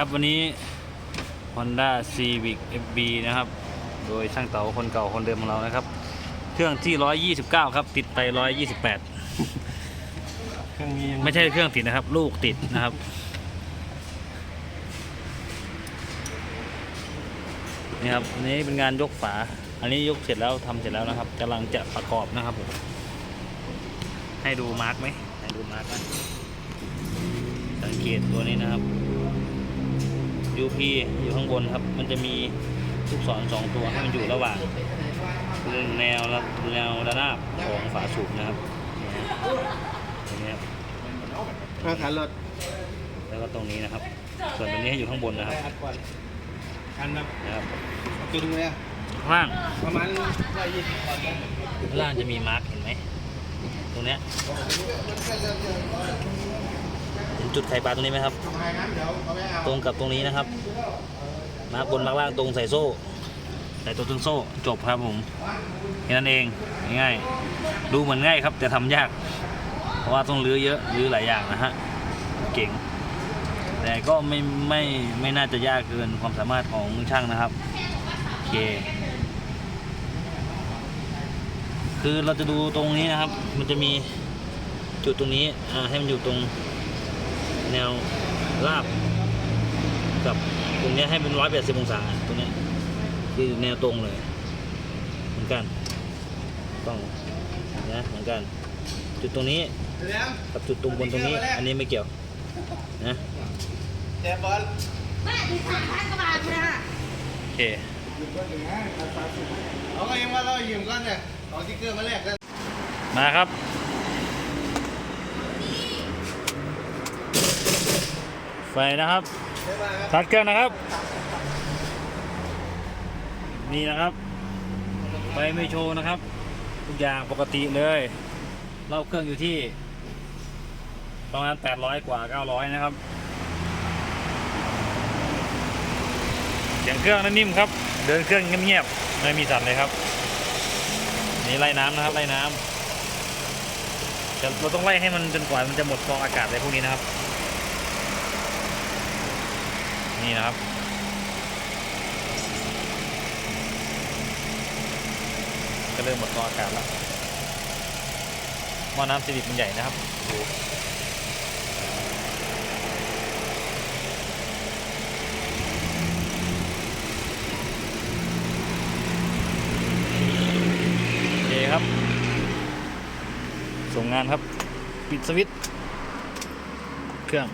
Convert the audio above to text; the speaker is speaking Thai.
ครับวันนี้ Honda Civic FB นะครับ โดยช่างเต๋าคนเก่าคนเดิมของเรานะครับ เครื่องที่ 129 ครับ ติดไป 128 เครื่องนี้ยังไม่ใช่เครื่องติดนะครับ ลูกติดนะครับ นี่ครับอันนี้เป็นงานยกฝา อันนี้ยกเสร็จแล้วทำเสร็จแล้วนะครับกำลังจะประกอบนะครับผมให้ดูมาร์กไหมให้ดูมาร์กนะสังเกตตัวนี้นะครับ UP อยู่ข้างบนครับ มันจะมีลูกศรสองตัวให้มันอยู่ระหว่างแนวระแนวระนาบของฝาสูบนะครับอย่างนี้ครับอาคารรถแล้วก็ตรงนี้นะครับ ส่วนตรงนี้ให้อยู่ข้างบนนะครับอัดก่อนอันแบบนะครับจุดเลยอะข้างล่างประมาณร้อยยี่สิบก่อนข้างล่างจะมีมาร์กเห็นไหมตรงเนี้ย เห็นจุดไข่ปลาตรงนี้ไหมครับ ตรงกับตรงนี้นะครับ มาร์กบนมาร์กล่างตรงใส่โซ่ ใส่ตัวตึงโซ่จบครับผมแค่นั้นเองง่ายๆดูเหมือนง่ายครับ แต่ทำยาก เพราะว่าต้องรื้อเยอะรื้อหลายอย่างนะฮะเก่ง แต่ก็ไม่ไม่ไม่น่าจะยากเกินความสามารถของช่างนะครับโอเคคือเราจะดูตรงนี้นะครับ มันจะมีจุดตรงนี้อ่าให้มันอยู่ตรง แนวราบ กับตรงเนี้ยให้เป็นร้อยแปดสิบองศาตรงเนี้ยคือแนวตรงเลย เหมือนกัน ต้องนะเหมือนกัน จุดตรงนี้เลี้ยงกับจุดตรงบนตรงนี้ อันนี้ไม่เกี่ยวนะแจบบอลแม่ถึงสามพันกว่าบาทเลยค่ะโอเคเอาก็ยังว่าเรายืมก้อนเนี่ยเอาสติ๊กเกอร์มาแลกกันมาครับ ไฟนะครับถัดเครื่องนะครับ นี่นะครับไฟไม่โชว์นะครับ ทุกอย่างปกติเลยรอบเครื่องอยู่ที่ประมาณ800 กว่า 900 นะครับเสียงเครื่องนั้นนิ่มครับ เดินเครื่องเงียบๆไม่มีสั่นเลยครับ นี่ไล่น้ำนะครับไล่น้ำจะเราต้องไล่ให้มันจนกว่ามันจะหมดฟองอากาศอะไรพวกนี้นะครับ นี่นะครับ ก็เริ่มหมดฟองอากาศแล้วหม้อน้ำซีวิมันใหญ่นะครับดูโอเคครับ ส่งงานครับ ปิดสวิตช์เครื่อง